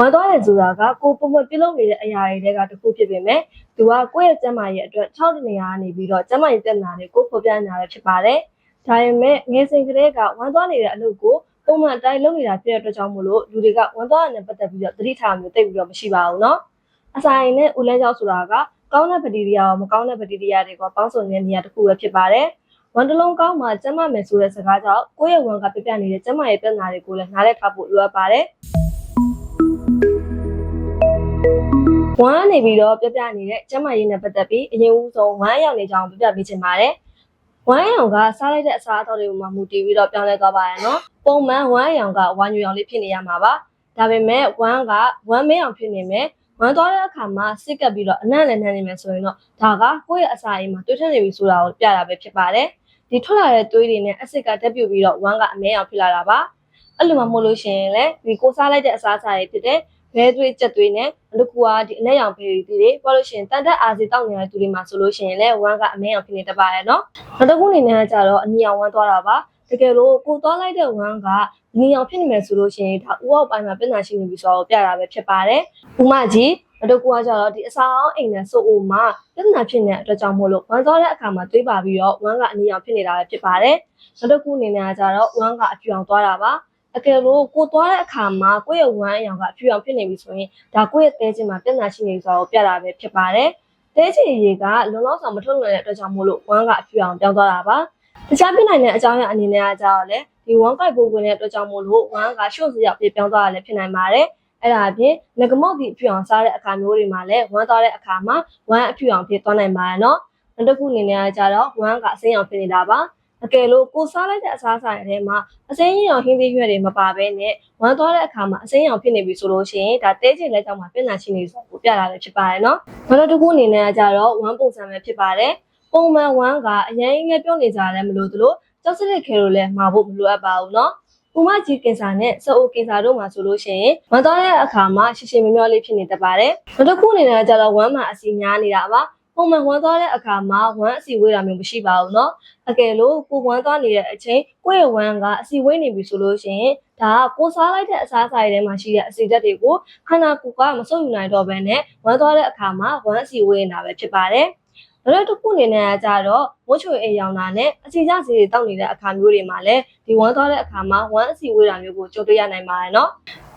ဝမ်းသွားတယ်ဆိုတာကကိုပုံမှန်ပြုလုပ်နေတဲ့အရာတွေတွေကတစ်ခုဖြစ်ပေမဲ့သူကကိုယ့်ရဲ့ကျန်းမာရေးအတွက်6တနေရာကနေပြီးတော့ကျန်းမာရေးတက်နာတွေကိုဖော်ပြနေတာပဲဖြစ်ပါတယ်ဒါပေမဲ့ငယ်စဉ်ကလေးကဝမ်းသွားနေတဲ့အလုပ်ကိုပုံမှန်အတိုင်းလုပ်နေတာဖြစ်တဲ့အတွက်ကြောင့်မို့လို့လူတွေကဝမ်းသွားရတဲ့ပတ်သက်ပြီးတော့သတိထားမျိုးတိတ်ပြီးတော့မရှိပါဘူးเนาะအဆိုင်နဲ့ဦးလန်းကြောက်ဆိုတာကကောင်းတဲ့ဘက်တီးရီးယားရောမကောင်းတဲ့ဘက်တီးရီးယားတွေကပေါင်းစုံနေတဲ့နေရာတစ်ခုပဲဖြစ်ပါတယ်ဝန်တလုံးကောင်းမှကျန်းမာမယ်ဆိုတဲ့စကားကြောင့်ကိုယ့်ရဲ့ဝန်ကပြပြနေတဲ့ကျန်းမာရေးပြဿနာတွေကိုလည်းနားလည်ထားဖို့လိုအပ်ပါတယ် ဝမ်းနေပြီးတော့ပြပြနေတဲ့ကျန်းမာရေးနဲ့ပတ်သက်ပြီးအရင်ဦးဆုံးဝမ်းရောက်နေကြအောင်ပြပြပေးချင်ပါတယ်ဝမ်းရောင်ကစားလိုက်တဲ့အစားအသောက်တွေမှာမူတည်ပြီးတော့ပြောင်းလဲသွားပါရနော်ပုံမှန်ဝမ်းရောင်ကဝမ်းညူရောင်လေးဖြစ်နေရမှာပါဒါပေမဲ့ဝမ်းကဝမ်းမင်းအောင်ဖြစ်နေမယ်ဝမ်းသွားတဲ့အခါမှာစစ်ကပ်ပြီးတော့အနံ့လည်းနှံ့နေမယ်ဆိုရင်တော့ဒါကကိုယ့်ရဲ့အစာအိမ်မှာတွေးထနေပြီဆိုတာကိုပြတာပဲဖြစ်ပါတယ်။ဒီထွက်လာတဲ့သွေးတွေနဲ့အဆစ်ကတက်ပြုတ်ပြီးတော့ဝမ်းကအမဲအောင်ဖြစ်လာတာပါ။ အဲ့လိုမှမဟုတ်လို့ရှိရင်လည်းဒီကိုစားလိုက်တဲ့အစားအစာတွေဖြစ်တဲ့ဘဲသွေးကြက်သွေးနဲ့အလုကူကဒီအနက်ရောင်ဖေးတွေတွေပြောလို့ရှိရင်တန်တက်အာစီတောက်နေတဲ့သူတွေမှာဆိုလို့ရှိရင်လည်းဝမ်းကအမဲအောင်ဖြစ်နေတတ်ပါရဲ့နော်။နောက်တစ်ခုအနေနဲ့ကကြတော့အနီအောင်ဝမ်းသွားတာပါ။တကယ်လို့ကိုသွားလိုက်တဲ့ဝမ်းကနီအောင်ဖြစ်နေမယ်ဆိုလို့ရှိရင်ဒါဥအောက်ပိုင်းမှာပြဿနာရှိနေပြီဆိုတော့ပြတာပဲဖြစ်ပါတယ်။ဥမကြီးအတော့ကွာကြတော့ဒီအစာအောင်အိမ်နဲ့ဆိုအိုမှာပြဿနာဖြစ်နေတဲ့အတွက်ကြောင့်မို့လို့ဝမ်းသွားတဲ့အခါမှာတွေးပါပြီးတော့ဝမ်းကအနီအောင်ဖြစ်နေတာပဲဖြစ်ပါတယ်။နောက်တစ်ခုအနေနဲ့ကကြတော့ဝမ်းကအဖြူအောင်သွားတာပါ။ အကယ်လို့ကိုသွားတဲ့အခါမှာကိုယ့်ရဲ့ဝမ်းအရောင်ကအဖြူအောင်ဖြစ်နေပြီဆိုရင်ဒါကိုယ့်ရဲ့တဲချင်းမှာပြဿနာရှိနေဆိုတော့ပြတာပဲဖြစ်ပါတယ်။တဲချင်ရေကလုံလောက်ဆောင်မထုတ်နိုင်တဲ့အတွက်ကြောင့်မို့လို့ဝမ်းကအဖြူအောင်ပြောင်းသွားတာပါ။တခြားပြနိုင်တဲ့အကြောင်းအရာအနေနဲ့ကကြတော့လေဒီဝမ်းကိုက်ပိုးဝင်တဲ့အတွက်ကြောင့်မို့လို့ဝမ်းကရှုပ်စရာဖြစ်ပြောင်းသွားတာလည်းဖြစ်နိုင်ပါတယ်။အဲ့ဒါအပြင်ငကမော့ဒီအဖြူအောင်စားတဲ့အခါမျိုးတွေမှာလည်းဝမ်းသွားတဲ့အခါမှာဝမ်းအဖြူအောင်ဖြစ်သွားနိုင်ပါတယ်နော်။နောက်တစ်ခုအနေနဲ့ကကြတော့ဝမ်းကအစိမ်းအောင်ဖြစ်နေတာပါ။ အကယ်လို့ကိုစားလိုက်တဲ့အစားအစာတွေထဲမှာအစိမ်းရောင်ဟင်းသီးရွက်တွေမပါဘဲနဲ့ဝမ်းသွားတဲ့အခါမှာအစိမ်းရောင်ဖြစ်နေပြီဆိုလို့ရှိရင်ဒါတဲချင်လက်ကြောင့်မှပြဿနာရှိနေဆိုကိုပြတာလည်းဖြစ်ပါတယ်နော်။နောက်တစ်ခုအနေနဲ့ကကြတော့ဝမ်းပုံစံပဲဖြစ်ပါတယ်။ပုံမှန်ဝမ်းကအရင်ငယ်ပြုတ်နေကြတယ်မလို့သလိုကြောက်စရစ်ခဲလို့လည်းမှာဖို့မလိုအပ်ပါဘူးနော်။ဥမကြီးကင်ဆာနဲ့စအိုကင်ဆာတို့မှာဆိုလို့ရှိရင်ဝမ်းသွားတဲ့အခါမှာရှည်ရှည်မြောမြောလေးဖြစ်နေတတ်ပါတယ်။နောက်တစ်ခုအနေနဲ့ကကြတော့ဝမ်းမှာအစီများနေတာပါ။ ပုံမှန်ဝမ်းသွားတဲ့အခါမှာဝမ်းအစီဝေးတာမျိုးမရှိပါဘူးเนาะအကယ်လို့ကိုဝမ်းသွားနေတဲ့အချိန်ကိုယ့်ရဲ့ဝမ်းကအစီဝေးနေပြီဆိုလို့ရှိရင်ဒါကကိုစားလိုက်တဲ့အစားအစာတွေထဲမှာရှိတဲ့အစီဓာတ်တွေကိုခန္ဓာကိုယ်ကမဆုပ်ယူနိုင်တော့ဘဲနဲ့ဝမ်းသွားတဲ့အခါမှာဝမ်းအစီဝေးနေတာပဲဖြစ်ပါတယ်နောက်တစ်ခုအနေနဲ့ကကြတော့ဝတ်ချွေအိမ်ရောင်တာနဲ့အစီကြစီတွေတောက်နေတဲ့အခါမျိုးတွေမှာလည်းဒီဝမ်းသွားတဲ့အခါမှာဝမ်းအစီဝေးတာမျိုးကိုကြုံတွေ့ရနိုင်ပါတယ်เนาะ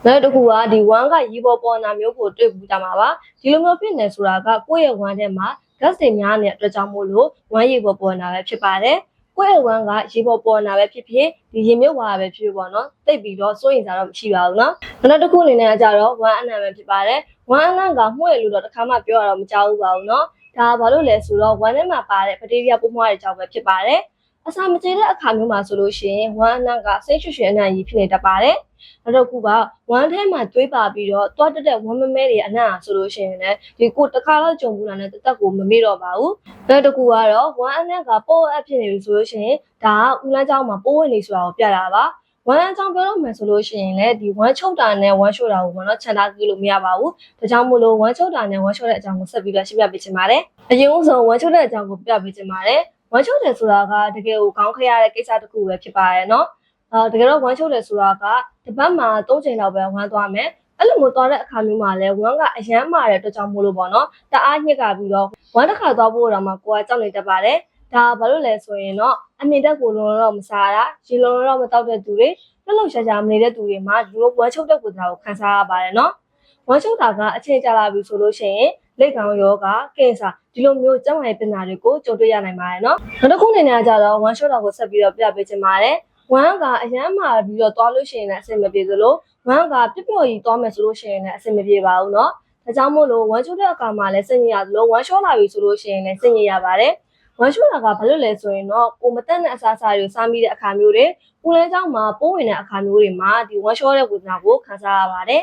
နောက်တစ်ခုကဒီဝမ်းကရီပေါ်ပေါ်နာမျိုးကိုတွေ့ဘူးကြမှာပါဒီလိုမျိုးဖြစ်နေဆိုတာကကိုယ့်ရဲ့ဝမ်းထဲမှာ ဓာတ်စင်များနေတဲ့အတွက်ကြောင့်မို့လို့ဝမ်းရေပေါ်ပေါ်လာပဲဖြစ်ပါတယ်။ကိုယ့်ရဲ့ဝမ်းကရေပေါ်ပေါ်လာပဲဖြစ်ဖြစ်ဒီရေမြုပ်ဝါပဲဖြစ်ဖြစ်ပေါ့နော်။တိတ်ပြီးတော့စိုးရင်စားတော့မရှိပါဘူးနော်။နောက်တစ်ခုအနေနဲ့ကြတော့ဝမ်းအနံပဲဖြစ်ပါတယ်။ဝမ်းအနံကမှု့ရလို့တော့တစ်ခါမှပြောရတော့မကြောက်ဘူးပါဘူးနော်။ဒါဘာလို့လဲဆိုတော့ဝမ်းထဲမှာပါတဲ့ဘက်တီးရီးယားပိုးမွှားတွေကြောင့်ပဲဖြစ်ပါတယ်။ အစာမကျေတဲ့အခါမျိုးမှာဆိုလို့ရှိရင်ဝမ်းအနံကစိတ်ရွှွှွှအနံကြီးဖြစ်နေတတ်ပါတယ်နောက်တစ်ခုကဝမ်းထဲမှာတွေးပါပြီးတော့တွားတက်တဲ့ဝမ်းမမဲတွေအနံ့ဆိုလို့ရှိရင်လည်းဒီကိုတစ်ခါတော့ကြုံဘူးလားနဲ့တသက်ကိုမမေ့တော့ပါဘူးနောက်တစ်ခုကတော့ဝမ်းအနံ့ကပိုးအပ်ဖြစ်နေပြီဆိုလို့ရှိရင်ဒါကဦးလန်းကျောင်းမှာပိုးဝင်နေဆိုတာကိုပြတာပါဝမ်းအကြောင်းပြောလို့မယ်ဆိုလို့ရှိရင်လည်းဒီဝမ်းချုပ်တာနဲ့ဝမ်းရှို့တာကိုပေါ့နော်ခြံထားကြည့်လို့မရပါဘူးဒါကြောင့်မို့လို့ဝမ်းချုပ်တာနဲ့ဝမ်းရှို့တဲ့အကြောင်းကိုဆက်ပြီးတော့ရှင်းပြပေးချင်ပါတယ်အရင်ဆုံးဝမ်းချုပ်တဲ့အကြောင်းကိုပြပေးချင်ပါတယ် ဝမ်းချုပ်တယ်ဆိုတာကတကယ်ကိုခေါင်းခရတဲ့ကိစ္စတစ်ခုပဲဖြစ်ပါရဲ့နော်အာတကယ်တော့ဝမ်းချုပ်တယ်ဆိုတာကတစ်ပတ်မှာ၃ချိန်လောက်ပဲဝမ်းသွားမယ်အဲ့လိုမျိုးသွားတဲ့အခါမျိုးမှာလည်းဝမ်းကအရမ်းမာတဲ့အတွက်ကြောင့်မို့လို့ပေါ့နော်တအားညစ်ကပြီးတော့ဝမ်းတစ်ခါသွားဖို့တော့မှကိုကကြောက်နေတတ်ပါတယ်ဒါဘာလို့လဲဆိုရင်တော့အမြင့်တက်ကိုလုံးတော့မစားတာရေလုံးတော့မတောက်တဲ့သူတွေလှုပ်လှုပ်ရှားရှားမနေတဲ့သူတွေမှာဒီလိုဝမ်းချုပ်တဲ့ကိုယ်စားကိုခံစားရပါတယ်နော်ဝမ်းချုပ်တာကအချိန်ကြာလာပြီဆိုလို့ရှိရင် လက်ကောင်ယောဂကင်ဆာဒီလိုမျိုးကျန်းမာရေးပညာတွေကိုကြုံတွေ့ရနိုင်ပါတယ်နော်နောက်တစ်ခုအနေနဲ့ကြတော့ဝမ်းရှော့တာကိုဆက်ပြီးတော့ပြပေးချင်ပါတယ်ဝမ်းကအရမ်းမာပြီးတော့သွားလို့ရှိရင်လည်းအဆင်မပြေသလိုဝမ်းကပြပြကြီးသွားမယ်ဆိုလို့ရှိရင်လည်းအဆင်မပြေပါဘူးเนาะဒါကြောင့်မို့လို့ဝမ်းချိုးတဲ့အခါမှာလည်းစိတ်ညစ်ရသလိုဝမ်းလျှောလာပြီဆိုလို့ရှိရင်လည်းစိတ်ညစ်ရပါတယ်ဝမ်းချိုးတာကဘာလို့လဲဆိုရင်တော့ကိုမတက်တဲ့အစားအစာတွေစားမိတဲ့အခါမျိုးတွေပူလဲကြောင်းမှာပိုးဝင်တဲ့အခါမျိုးတွေမှာဒီဝမ်းလျှောတဲ့ဝေဒနာကိုခံစားရပါတယ်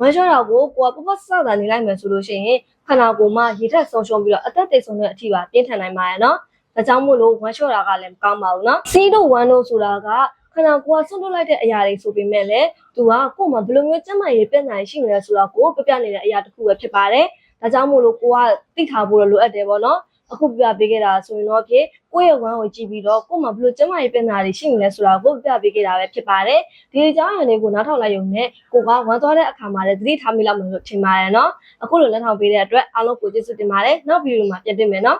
ဝမ်းလျှောတာကိုကိုကပပဆဆတာနေလိုက်မယ်ဆိုလို့ရှိရင်ခန္ဓာကိုယ်မှာရေထက်ဆုံးရှုံးပြီးတော့အသက်သေဆုံးတဲ့အထိပါပြင်းထန်နိုင်ပါတယ်နော်ဒါကြောင့်မို့လို့ဝမ်းလျှောတာကလည်းမကောင်းပါဘူးနော်စီးတို့ဝမ်းတို့ဆိုတာကခန္ဓာကိုယ်ကဆွန့်လွတ်လိုက်တဲ့အရာတွေဆိုပေမဲ့လည်းသူကကိုယ်မှာဘယ်လိုမျိုးကျန်းမာရေးပြဿနာရှိနေလဲဆိုတော့ကိုယ်ပြပြနေတဲ့အရာတစ်ခုပဲဖြစ်ပါတယ်။ဒါကြောင့်မို့လို့ကိုကသိထားဖို့လိုအပ်တယ်ပေါ့နော်။ အခုပြပေးခဲ့တာဆိုရင်တော့ဖြစ်ကိုယ့်ရဲ့ဝမ်းကိုကြည့်ပြီးတော့ကိုယ်မှာဘယ်လိုကျန်းမာရေးပြင်နာတွေရှိနေလဲဆိုတာကိုပြပေးခဲ့တာပဲဖြစ်ပါတယ်ဒီအကြောင်းအရာတွေကိုနားထောင်လိုက်ရုံနဲ့ကိုကဝမ်းသွားတဲ့အခါမှာလည်းသတိထားမိလောက်မှလို့ထင်ပါတယ်နော်အခုလိုလက်ထောင်ပေးတဲ့အတွက်အားလုံးကိုကျေးဇူးတင်ပါတယ်နောက်ဗီဒီယိုမှာပြန်တွေ့မယ်နော်